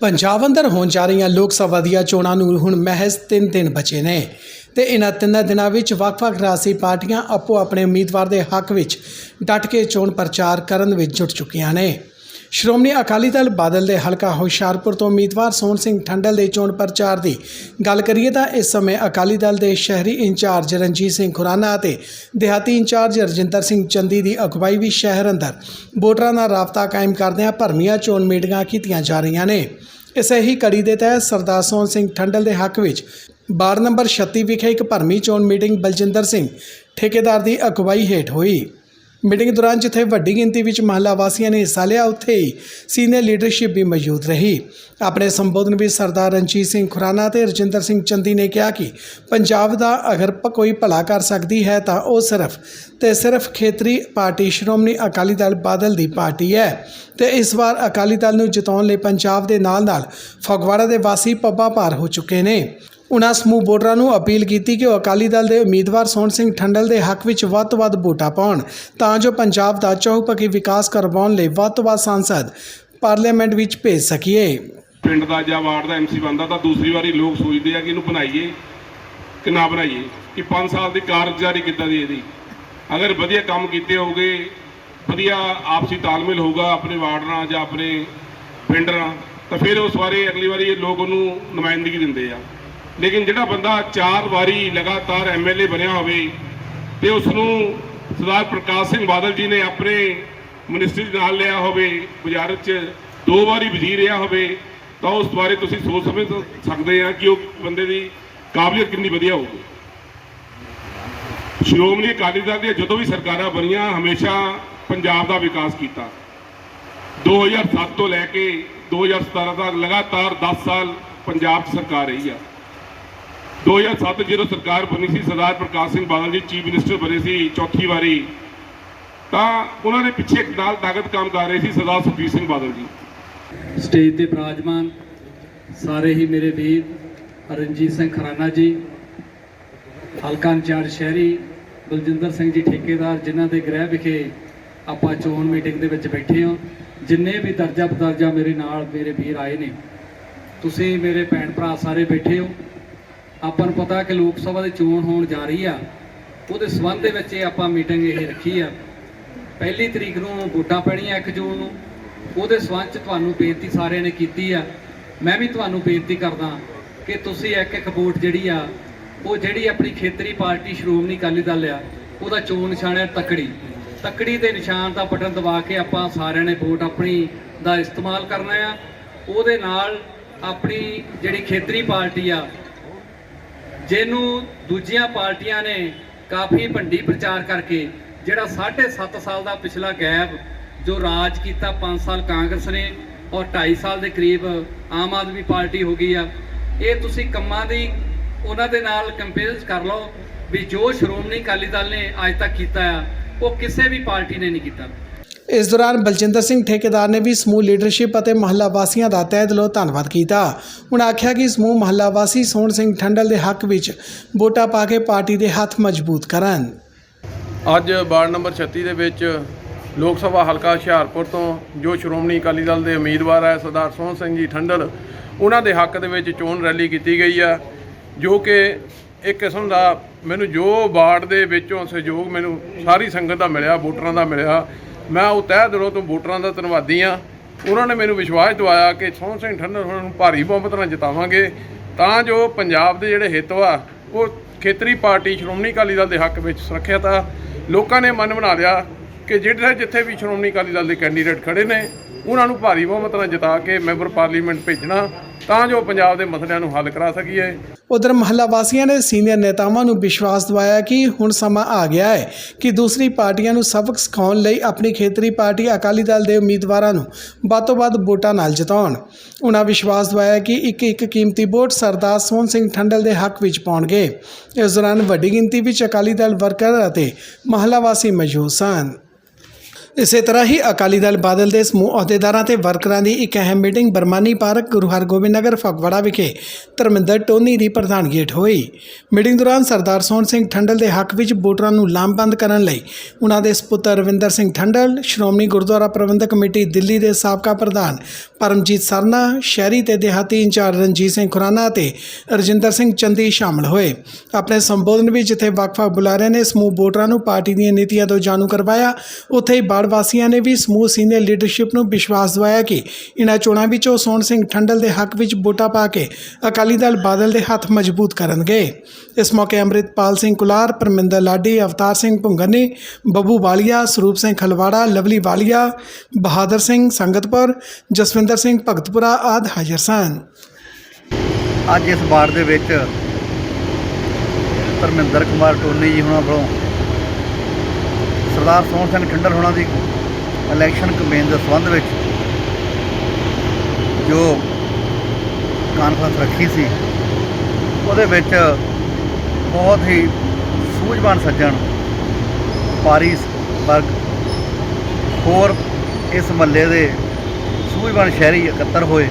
ਪੰਜਾਬ ਅੰਦਰ ਹੋਣ ਜਾ ਰਹੀਆਂ ਲੋਕ ਸਭਾ ਦੀਆਂ ਚੋਣਾਂ ਨੂੰ ਹੁਣ ਮਹਿਜ਼ 3 ਦਿਨ ਬਚੇ ਨੇ। ਤੇ ਇਹਨਾਂ ਤਿੰਨਾਂ ਦਿਨਾਂ ਵਿੱਚ ਵੱਖ-ਵੱਖ ਰਾਜਸੀ ਪਾਰਟੀਆਂ ਆਪੋ ਆਪਣੇ ਉਮੀਦਵਾਰ ਦੇ ਹੱਕ ਵਿੱਚ ਡਟ ਕੇ ਚੋਣ ਪ੍ਰਚਾਰ ਕਰਨ ਵਿੱਚ ਜੁਟ ਚੁੱਕੀਆਂ ਨੇ। ਸ਼੍ਰੋਮਣੀ ਅਕਾਲੀ ਦਲ ਬਾਦਲ ਦੇ ਹਲਕਾ ਹੁਸ਼ਿਆਰਪੁਰ ਤੋਂ ਉਮੀਦਵਾਰ ਸੋਹਣ ਸਿੰਘ ਠੰਡਲ ਦੇ ਚੋਣ ਪ੍ਰਚਾਰ ਦੀ ਗੱਲ ਕਰੀਏ ਤਾਂ ਇਸ ਸਮੇਂ ਅਕਾਲੀ ਦਲ ਦੇ ਸ਼ਹਿਰੀ ਇੰਚਾਰਜ ਰਣਜੀਤ ਸਿੰਘ ਖੁਰਾਨਾ ਅਤੇ ਦਿਹਾਤੀ ਇੰਚਾਰਜ ਰਜਿੰਦਰ ਸਿੰਘ ਚੰਦੀ ਦੀ ਅਗਵਾਈ ਵੀ ਸ਼ਹਿਰ ਅੰਦਰ ਵੋਟਰਾਂ ਨਾਲ ਰਾਬਤਾ ਕਾਇਮ ਕਰਦਿਆਂ ਭਰਮੀਆਂ ਚੋਣ ਮੀਟਿੰਗਾਂ ਕੀਤੀਆਂ ਜਾ ਰਹੀਆਂ ਨੇ। ਇਸੇ ਹੀ ਕੜੀ ਦੇ ਤਹਿਤ ਸਰਦਾਰ ਸੋਹਣ ਸਿੰਘ ਠੰਡਲ ਦੇ ਹੱਕ ਵਿੱਚ ਵਾਰਡ ਨੰਬਰ 36 ਵਿਖੇ ਇੱਕ ਭਰਮੀ ਚੋਣ ਮੀਟਿੰਗ ਬਲਜਿੰਦਰ ਸਿੰਘ ਠੇਕੇਦਾਰ ਦੀ ਅਗਵਾਈ ਹੇਠ ਹੋਈ। ਮੀਟਿੰਗ ਦੌਰਾਨ ਜਿੱਥੇ ਵੱਡੀ ਗਿਣਤੀ ਵਿੱਚ ਮਹੱਲਾ ਵਾਸੀਆਂ ਨੇ ਹਿੱਸਾ ਲਿਆ, ਉੱਥੇ ਹੀ ਸੀਨੀਅਰ ਲੀਡਰਸ਼ਿਪ ਵੀ ਮੌਜੂਦ ਰਹੀ। ਆਪਣੇ ਸੰਬੋਧਨ ਵਿੱਚ ਸਰਦਾਰ ਰਣਜੀਤ ਸਿੰਘ ਖੁਰਾਨਾ ਤੇ ਰਜਿੰਦਰ ਸਿੰਘ ਚੰਦੀ ਨੇ ਕਿਹਾ ਕਿ ਪੰਜਾਬ ਦਾ ਅਗਰ ਕੋਈ ਭਲਾ ਕਰ ਸਕਦੀ ਹੈ, ਤਾਂ ਉਹ ਸਿਰਫ ਤੇ ਸਿਰਫ ਖੇਤਰੀ ਪਾਰਟੀ ਸ਼੍ਰੋਮਣੀ ਅਕਾਲੀ ਦਲ ਬਾਦਲ ਦੀ ਪਾਰਟੀ ਹੈ ਤੇ ਇਸ ਵਾਰ ਅਕਾਲੀ ਦਲ ਨੂੰ ਜਿਤਾਉਣ ਲਈ ਪੰਜਾਬ ਦੇ ਨਾਲ-ਨਾਲ ਫਗਵਾੜਾ ਦੇ ਵਾਸੀ ਪੱਬਾ ਭਾਰ ਹੋ ਚੁੱਕੇ ਨੇ। ਉਨ੍ਹਾਂ ਸਮੂਹ ਵੋਟਰਾਂ ਨੂੰ ਅਪੀਲ ਕੀਤੀ ਕਿ ਉਹ ਅਕਾਲੀ ਦਲ ਦੇ ਉਮੀਦਵਾਰ ਸੋਹਣ ਸਿੰਘ ਠੰਡਲ ਦੇ ਹੱਕ ਵਿੱਚ ਵੱਧ ਤੋਂ ਵੱਧ ਵੋਟਾਂ ਪਾਉਣ, ਤਾਂ ਜੋ ਪੰਜਾਬ ਦਾ ਚਹੁਪੱਖੀ ਵਿਕਾਸ ਕਰਵਾਉਣ ਲਈ ਵੱਧ ਤੋਂ ਵੱਧ ਸਾਂਸਦ ਪਾਰਲੀਮੈਂਟ ਵਿੱਚ ਭੇਜ ਸਕੀਏ। ਪਿੰਡ ਦਾ ਜਾਂ ਵਾਰਡ ਦਾ ਐਮਸੀ ਬਣਦਾ ਤਾਂ ਦੂਸਰੀ ਵਾਰੀ ਲੋਕ ਸੋਚਦੇ ਆ ਕਿ ਇਹਨੂੰ ਬਣਾਈਏ ਕਿ ਨਾ ਬਣਾਈਏ, ਕਿ 5 ਸਾਲ ਦੀ ਕਾਰਗੁਜ਼ਾਰੀ ਕਿੱਦਾਂ ਦੀ ਇਹਦੀ। ਅਗਰ ਵਧੀਆ ਕੰਮ ਕੀਤੇ ਹੋਗੇ ਵਧੀਆ ਆਪਸੀ ਤਾਲਮੇਲ ਹੋਊਗਾ ਆਪਣੇ ਵਾਰਡ ਨਾਲ ਜਾਂ ਆਪਣੇ ਪਿੰਡ ਨਾਲ, ਤਾਂ ਫਿਰ ਉਸ ਬਾਰੇ ਅਗਲੀ ਵਾਰੀ ਇਹ ਲੋਕ ਉਹਨੂੰ ਨੁਮਾਇੰਦਗੀ ਦਿੰਦੇ ਆ। ਲੇਕਿਨ ਜਿਹੜਾ ਬੰਦਾ ਚਾਰ ਵਾਰੀ ਲਗਾਤਾਰ ਐਮਐਲਏ ਬਣਿਆ ਹੋਵੇ ਤੇ ਉਸ ਨੂੰ ਸਰਦਾਰ ਪ੍ਰਕਾਸ਼ ਸਿੰਘ ਬਾਦਲ ਜੀ ਨੇ ਆਪਣੇ ਮਿਨਿਸਟਰੀ ਦੇ ਨਾਲ ਲਿਆ ਹੋਵੇ ਵਜ਼ਾਰਤ 'ਚ ਦੋ ਵਾਰੀ ਵਜ਼ੀਰ ਰਿਹਾ ਹੋਵੇ, ਤਾਂ ਉਸ ਬਾਰੇ ਤੁਸੀਂ ਸੋਚ ਸਮਝ ਸਕਦੇ ਆ ਕਿ ਉਹ ਬੰਦੇ ਦੀ ਕਾਬਲੀਅਤ ਕਿੰਨੀ ਵਧੀਆ ਹੋਊਗੀ। ਸ਼੍ਰੋਮਣੀ ਅਕਾਲੀ ਦਲ ਦੀਆਂ ਜਦੋਂ ਵੀ ਸਰਕਾਰਾਂ ਬਣੀਆਂ, ਹਮੇਸ਼ਾ ਪੰਜਾਬ ਦਾ ਵਿਕਾਸ ਕੀਤਾ। 2007 ਤੋਂ ਲੈ ਕੇ 2017 ਤੱਕ ਲਗਾਤਾਰ 10 ਸਾਲ ਪੰਜਾਬ 'ਚ ਸਰਕਾਰ ਰਹੀ ਆ। 2007 ਜਦੋਂ ਸਰਕਾਰ ਬਣੀ ਸੀ, ਸਰਦਾਰ ਪ੍ਰਕਾਸ਼ ਸਿੰਘ ਬਾਦਲ ਜੀ ਚੀਫ ਮਿਨਿਸਟਰ ਬਣੇ ਸੀ ਚੌਥੀ ਵਾਰੀ, ਤਾਂ ਉਹਨਾਂ ਦੇ ਪਿੱਛੇ ਇੱਕ ਨਾਲ ਤਾਕਤ ਕੰਮ ਕਰ ਰਹੀ ਸੀ ਸਰਦਾਰ ਸੁਖਬੀਰ ਸਿੰਘ ਬਾਦਲ ਜੀ। ਸਟੇਜ ਤੇ ਬਰਾਜਮਾਨ ਸਾਰੇ ਹੀ ਮੇਰੇ ਵੀਰ ਰਣਜੀਤ ਸਿੰਘ ਖਰਾਨਾ ਜੀ, ਹਲਕਾ ਇੰਚਾਰਜ ਸ਼ਹਿਰੀ ਬਲਜਿੰਦਰ ਸਿੰਘ ਜੀ ਠੇਕੇਦਾਰ, ਜਿਨ੍ਹਾਂ ਦੇ ਗ੍ਰਹਿ ਵਿਖੇ ਆਪਾਂ ਚੋਣ ਮੀਟਿੰਗ ਦੇ ਵਿੱਚ ਬੈਠੇ ਹਾਂ। ਜਿੰਨੇ ਵੀ ਦਰਜਾ ਬਦਰਜਾ ਮੇਰੇ ਨਾਲ ਮੇਰੇ ਵੀਰ ਆਏ ਨੇ, ਤੁਸੀਂ ਮੇਰੇ ਭੈਣ ਭਰਾ ਸਾਰੇ ਬੈਠੇ ਹੋ। ਆਪਾਂ ਨੂੰ ਪਤਾ ਕਿ ਲੋਕ ਸਭਾ ਦੀ ਚੋਣ ਹੋਣ ਜਾ ਰਹੀ ਆ, ਉਹਦੇ ਸਬੰਧ ਦੇ ਵਿੱਚ ਇਹ ਆਪਾਂ ਮੀਟਿੰਗ ਇਹ ਰੱਖੀ ਆ। ਪਹਿਲੀ ਤਰੀਕ ਨੂੰ ਵੋਟਾਂ ਪੈਣੀਆਂ 1 ਜੂਨ ਨੂੰ, ਉਹਦੇ ਸਬੰਧ ਚ ਤੁਹਾਨੂੰ ਬੇਨਤੀ ਸਾਰਿਆਂ ਨੇ ਕੀਤੀ ਆ। ਮੈਂ ਵੀ ਤੁਹਾਨੂੰ ਬੇਨਤੀ ਕਰਦਾ ਕਿ ਤੁਸੀਂ ਇੱਕ ਇੱਕ ਵੋਟ ਜਿਹੜੀ ਆ, ਉਹ ਜਿਹੜੀ ਆਪਣੀ ਖੇਤਰੀ ਪਾਰਟੀ ਸ਼੍ਰੋਮਣੀ ਅਕਾਲੀ ਦਲ ਆ, ਉਹਦਾ ਚੋਣ ਨਿਸ਼ਾਨ ਹੈ ਤਕੜੀ। ਤਕੜੀ ਦੇ ਨਿਸ਼ਾਨ ਦਾ ਬਟਨ ਦਬਾ ਕੇ ਆਪਾਂ ਸਾਰਿਆਂ ਨੇ ਵੋਟ ਆਪਣੀ ਦਾ ਇਸਤੇਮਾਲ ਕਰਨਾ ਆ। ਉਹਦੇ ਨਾਲ ਆਪਣੀ ਜਿਹੜੀ ਖੇਤਰੀ ਪਾਰਟੀ ਆ ਜਿਹਨੂੰ ਦੂਜੀਆਂ ਪਾਰਟੀਆਂ ਨੇ ਕਾਫੀ ਭੰਡੀ ਪ੍ਰਚਾਰ ਕਰਕੇ ਜਿਹੜਾ 7.5 ਸਾਲ ਦਾ ਪਿਛਲਾ ਗੈਪ ਜੋ ਰਾਜ ਕੀਤਾ 5 ਸਾਲ ਕਾਂਗਰਸ ਨੇ ਔਰ 2.5 ਸਾਲ ਦੇ ਕਰੀਬ ਆਮ ਆਦਮੀ ਪਾਰਟੀ ਹੋ ਗਈ ਆ, ਇਹ ਤੁਸੀਂ ਕੰਮਾਂ ਦੀ ਉਹਨਾਂ ਦੇ ਨਾਲ ਕੰਪੇਅਰ ਕਰ ਲਓ ਵੀ ਜੋ ਸ਼੍ਰੋਮਣੀ ਅਕਾਲੀ ਦਲ ਨੇ ਅੱਜ ਤੱਕ ਕੀਤਾ ਆ, ਉਹ ਕਿਸੇ ਵੀ ਪਾਰਟੀ ਨੇ ਨਹੀਂ ਕੀਤਾ। ਇਸ ਦੌਰਾਨ ਬਲਜਿੰਦਰ ਸਿੰਘ ਠੇਕੇਦਾਰ ਨੇ ਵੀ ਸਮੂਹ ਲੀਡਰਸ਼ਿਪ ਅਤੇ ਮਹੱਲਾ ਵਾਸੀਆਂ ਦਾ ਤਹਿ ਦਿਲੋਂ ਧੰਨਵਾਦ ਕੀਤਾ। ਉਹਨਾਂ ਆਖਿਆ ਕਿ ਸਮੂਹ ਮਹੱਲਾ ਵਾਸੀ ਸੋਹਣ ਸਿੰਘ ਠੰਡਲ ਦੇ ਹੱਕ ਵਿੱਚ ਵੋਟਾਂ ਪਾ ਕੇ ਪਾਰਟੀ ਦੇ ਹੱਥ ਮਜ਼ਬੂਤ ਕਰਨ। ਅੱਜ ਵਾਰਡ ਨੰਬਰ 36 ਦੇ ਵਿੱਚ ਲੋਕ ਸਭਾ ਹਲਕਾ ਹੁਸ਼ਿਆਰਪੁਰ ਤੋਂ ਜੋ ਸ਼੍ਰੋਮਣੀ ਅਕਾਲੀ ਦਲ ਦੇ ਉਮੀਦਵਾਰ ਹੈ ਸਰਦਾਰ ਸੋਹਣ ਸਿੰਘ ਜੀ ਠੰਡਲ, ਉਹਨਾਂ ਦੇ ਹੱਕ ਦੇ ਵਿੱਚ ਚੋਣ ਰੈਲੀ ਕੀਤੀ ਗਈ ਆ, ਜੋ ਕਿ ਇੱਕ ਕਿਸਮ ਦਾ ਮੈਨੂੰ ਜੋ ਵਾਰਡ ਦੇ ਵਿੱਚੋਂ ਸਹਿਯੋਗ ਮੈਨੂੰ ਸਾਰੀ ਸੰਗਤ ਦਾ ਮਿਲਿਆ, ਵੋਟਰਾਂ ਦਾ ਮਿਲਿਆ। ਮੈਂ ਉਹ ਤਹਿ ਦਿਲੋਂ ਤੋਂ ਵੋਟਰਾਂ ਦਾ ਧੰਨਵਾਦੀ ਆ ਉਹਨਾਂ ਨੇ ਮੈਨੂੰ ਵਿਸ਼ਵਾਸ ਦਿਵਾਇਆ ਕਿ ਸੋਹਣ ਸਿੰਘ ਠੰਡਰ ਉਹਨਾਂ ਨੂੰ ਭਾਰੀ ਬਹੁਮਤ ਨਾਲ ਜਿਤਾਵਾਂਗੇ। ਤਾਂ ਜੋ ਪੰਜਾਬ ਦੇ ਜਿਹੜੇ ਹਿੱਤ ਵਾ, ਉਹ ਖੇਤਰੀ ਪਾਰਟੀ ਸ਼੍ਰੋਮਣੀ ਅਕਾਲੀ ਦਲ ਦੇ ਹੱਕ ਵਿੱਚ ਸੁਰੱਖਿਅਤ ਆ। ਲੋਕਾਂ ਨੇ ਮਨ ਬਣਾ ਲਿਆ ਕਿ ਜਿਹੜੇ ਜਿੱਥੇ ਵੀ ਸ਼੍ਰੋਮਣੀ ਅਕਾਲੀ ਦਲ ਦੇ ਕੈਂਡੀਡੇਟ ਖੜੇ ਨੇ, ਉਹਨਾਂ ਨੂੰ ਭਾਰੀ ਬਹੁਮਤ ਨਾਲ ਜਿਤਾ ਕੇ ਮੈਂਬਰ ਪਾਰਲੀਮੈਂਟ ਭੇਜਣਾ। ਤਾਂ ਜੋ ਪੰਜਾਬ ਦੇ ਮਸਲਿਆਂ ਨੂੰ ਹੱਲ ਕਰਾ ਸਕੀਏ। ਉਧਰ ਮਹੱਲਾ ਵਾਸੀਆਂ ਨੇ ਸੀਨੀਅਰ ਨੇਤਾਵਾਂ ਨੂੰ ਵਿਸ਼ਵਾਸ ਦਿਵਾਇਆ ਕਿ ਹੁਣ ਸਮਾਂ ਆ ਗਿਆ ਹੈ ਕਿ ਦੂਸਰੀ ਪਾਰਟੀਆਂ ਨੂੰ ਸਬਕ ਸਿਖਾਉਣ ਲਈ ਆਪਣੀ ਖੇਤਰੀ ਪਾਰਟੀ ਅਕਾਲੀ ਦਲ ਦੇ ਉਮੀਦਵਾਰਾਂ ਨੂੰ ਵੱਧ ਤੋਂ ਵੱਧ ਵੋਟਾਂ ਨਾਲ ਜਿਤਾਉਣ। ਉਹਨਾਂ ਵਿਸ਼ਵਾਸ ਦਿਵਾਇਆ ਕਿ ਇੱਕ ਇੱਕ ਕੀਮਤੀ ਵੋਟ ਸਰਦਾਰ ਸੋਹਣ ਸਿੰਘ ਠੰਡਲ ਦੇ ਹੱਕ ਵਿੱਚ ਪਾਉਣਗੇ। ਇਸ ਦੌਰਾਨ ਵੱਡੀ ਗਿਣਤੀ ਵਿੱਚ ਅਕਾਲੀ ਦਲ ਵਰਕਰ ਅਤੇ ਮਹੱਲਾ ਵਾਸੀ ਮੌਜੂਦ ਸਨ। ਇਸੇ ਤਰ੍ਹਾਂ ਹੀ ਅਕਾਲੀ ਦਲ ਬਾਦਲ ਦੇ ਸਮੂਹ ਅਹੁਦੇਦਾਰਾਂ ਤੇ ਵਰਕਰਾਂ ਦੀ ਇੱਕ ਅਹਿਮ ਮੀਟਿੰਗ ਬਰਮਾਨੀ ਪਾਰਕ ਗੁਰੂ ਹਰਗੋਬਿੰਦ ਨਗਰ ਫਗਵਾੜਾ ਵਿਖੇ ਧਰਮਿੰਦਰ ਟੋਨੀ ਦੀ ਪ੍ਰਧਾਨਗੀ ਹੇਠ ਹੋਈ। ਮੀਟਿੰਗ ਦੌਰਾਨ ਸਰਦਾਰ ਸੋਹਣ ਸਿੰਘ ਠੰਡਲ ਦੇ ਹੱਕ ਵਿੱਚ ਵੋਟਰਾਂ ਨੂੰ ਲਾਮਬੰਦ ਕਰਨ ਲਈ ਉਹਨਾਂ ਦੇ ਸਪੁੱਤਰ ਰਵਿੰਦਰ ਸਿੰਘ ਠੰਡਲ, ਸ਼੍ਰੋਮਣੀ ਗੁਰਦੁਆਰਾ ਪ੍ਰਬੰਧਕ ਕਮੇਟੀ ਦਿੱਲੀ ਦੇ ਸਾਬਕਾ ਪ੍ਰਧਾਨ ਪਰਮਜੀਤ ਸਰਨਾ, ਸ਼ਹਿਰੀ ਤੇ ਦਿਹਾਤੀ ਇੰਚਾਰਜ ਰਣਜੀਤ ਸਿੰਘ ਖੁਰਾਨਾ ਅਤੇ ਰਜਿੰਦਰ ਸਿੰਘ ਚੰਦੀ ਸ਼ਾਮਲ ਹੋਏ। ਆਪਣੇ ਸੰਬੋਧਨ ਵਿੱਚ ਜਿੱਥੇ ਵੱਖ-ਵੱਖ ਬੁਲਾਰਿਆਂ ਨੇ, ਸਮੂਹ ਵੋਟਰਾਂ ਨੂੰ ਪਾਰਟੀ ਦੀਆਂ ਨੀਤੀਆਂ ਤੋਂ ਜਾਣੂ ਕਰਵਾਇਆ, ਉੱਥੇ ਹੀ ਬਾੜ ਵਾਸੀਆਂ ਨੇ ਵੀ ਸਮੂਹ ਸੀਨੀਅਰ ਲੀਡਰਸ਼ਿਪ ਨੂੰ ਵਿਸ਼ਵਾਸ ਦਿਵਾਇਆ ਕਿ ਇਨ੍ਹਾਂ ਚੋਣਾਂ ਵਿੱਚ ਉਹ ਸੋਹਣ ਸਿੰਘ ਠੰਡਲ ਦੇ ਹੱਕ ਵਿੱਚ ਵੋਟਾਂ ਪਾ ਕੇ ਅਕਾਲੀ ਦਲ ਬਾਦਲ ਦੇ ਹੱਥ ਮਜ਼ਬੂਤ ਕਰਨਗੇ। ਇਸ ਮੌਕੇ ਅੰਮ੍ਰਿਤਪਾਲ ਸਿੰਘ ਕੁਲਾਰ, ਪਰਮਿੰਦਰ ਲਾਡੀ, ਅਵਤਾਰ ਸਿੰਘ ਭੁੰਗਨੀ ਬੱਬੂ ਵਾਲੀਆ, ਸਰੂਪ ਸਿੰਘ ਖਲਵਾੜਾ, ਲਵਲੀ ਵਾਲੀਆ, ਬਹਾਦਰ ਸਿੰਘ ਸੰਗਤਪੁਰ, ਜਸਵਿੰਦਰ ਸਿੰਘ ਭਗਤਪੁਰਾ ਆਦਿ ਹਾਜ਼ਰ ਸਨ। ਅੱਜ ਇਸ ਵਾਰਡ ਦੇ ਵਿੱਚ ਧਰਮਿੰਦਰ ਕੁਮਾਰ ਟੋਨੀ ਜੀ ਹੁਣਾਂ ਵੱਲੋਂ ਸਰਦਾਰ ਸੋਹਣ ਸਿੰਘ ਠੰਡਰ ਹੋਣਾ ਦੀ ਇਲੈਕਸ਼ਨ ਕਮੇਨ ਦੇ ਸੰਬੰਧ ਵਿੱਚ ਜੋ ਕਾਨਫਰੰਸ ਰੱਖੀ ਸੀ, ਉਹਦੇ ਵਿੱਚ ਬਹੁਤ ਹੀ ਸੂਝਵਾਨ ਸੱਜਣ ਪਾਰੀਸ ਵਰਗ ਹੋਰ ਇਸ ਮਹੱਲੇ ਦੇ ਸੂਝਵਾਨ ਸ਼ਹਿਰੀ ਇਕੱਤਰ ਹੋਏ,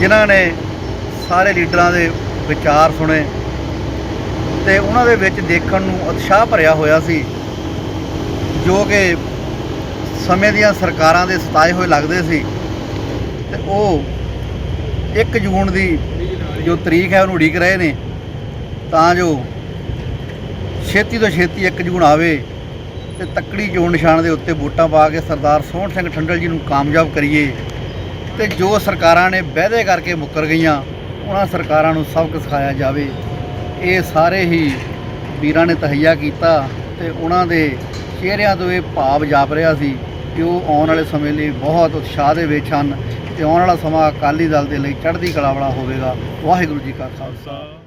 ਜਿਨ੍ਹਾਂ ਨੇ ਸਾਰੇ ਲੀਡਰਾਂ ਦੇ ਵਿਚਾਰ ਸੁਣੇ ਤੇ ਉਹਨਾਂ ਦੇ ਵਿੱਚ ਦੇਖਣ ਨੂੰ ਉਤਸ਼ਾਹ ਭਰਿਆ ਹੋਇਆ ਸੀ, ਜੋ ਕਿ ਸਮੇਂ ਦੀਆਂ ਸਰਕਾਰਾਂ ਦੇ ਸਤਾਏ ਹੋਏ ਲੱਗਦੇ ਸੀ। ਤੇ ਉਹ 1 ਜੂਨ ਦੀ ਜੋ ਤਰੀਕ ਹੈ, ਉਹਨੂੰ ਉਡੀਕ ਰਹੇ ਨੇ। ਤਾਂ ਜੋ ਛੇਤੀ ਤੋਂ ਛੇਤੀ 1 ਜੂਨ ਆਵੇ ਤੇ ਤੱਕੜੀ ਚੋਣ ਨਿਸ਼ਾਨ ਦੇ ਉੱਤੇ ਵੋਟਾਂ ਪਾ ਕੇ ਸਰਦਾਰ ਸੋਹਣ ਸਿੰਘ ਠੰਡਲ ਜੀ ਨੂੰ ਕਾਮਯਾਬ ਕਰੀਏ। ਤੇ ਜੋ ਸਰਕਾਰਾਂ ਨੇ ਵਾਅਦੇ ਕਰਕੇ ਮੁੱਕਰ ਗਈਆਂ, ਉਹਨਾਂ ਸਰਕਾਰਾਂ ਨੂੰ ਸਬਕ ਸਿਖਾਇਆ ਜਾਵੇ। ਇਹ ਸਾਰੇ ਹੀ ਵੀਰਾਂ ਨੇ ਤਹਈਆ ਕੀਤਾ ਤੇ ਉਹਨਾਂ ਦੇ ਚਿਹਰਿਆਂ ਤੋਂ ਇਹ ਭਾਵ ਜਾਪ ਰਿਹਾ ਸੀ ਕਿ ਉਹ ਆਉਣ ਵਾਲੇ ਸਮੇਂ ਲਈ ਬਹੁਤ ਉਤਸ਼ਾਹ ਦੇ ਵਿੱਚ ਹਨ ਤੇ ਆਉਣ ਵਾਲਾ ਸਮਾਂ ਅਕਾਲੀ ਦਲ ਦੇ ਲਈ ਚੜ੍ਹਦੀ ਕਲਾ ਵਾਲਾ ਹੋਵੇਗਾ। ਵਾਹਿਗੁਰੂ ਜੀ ਕਾ ਖਾਲਸਾ।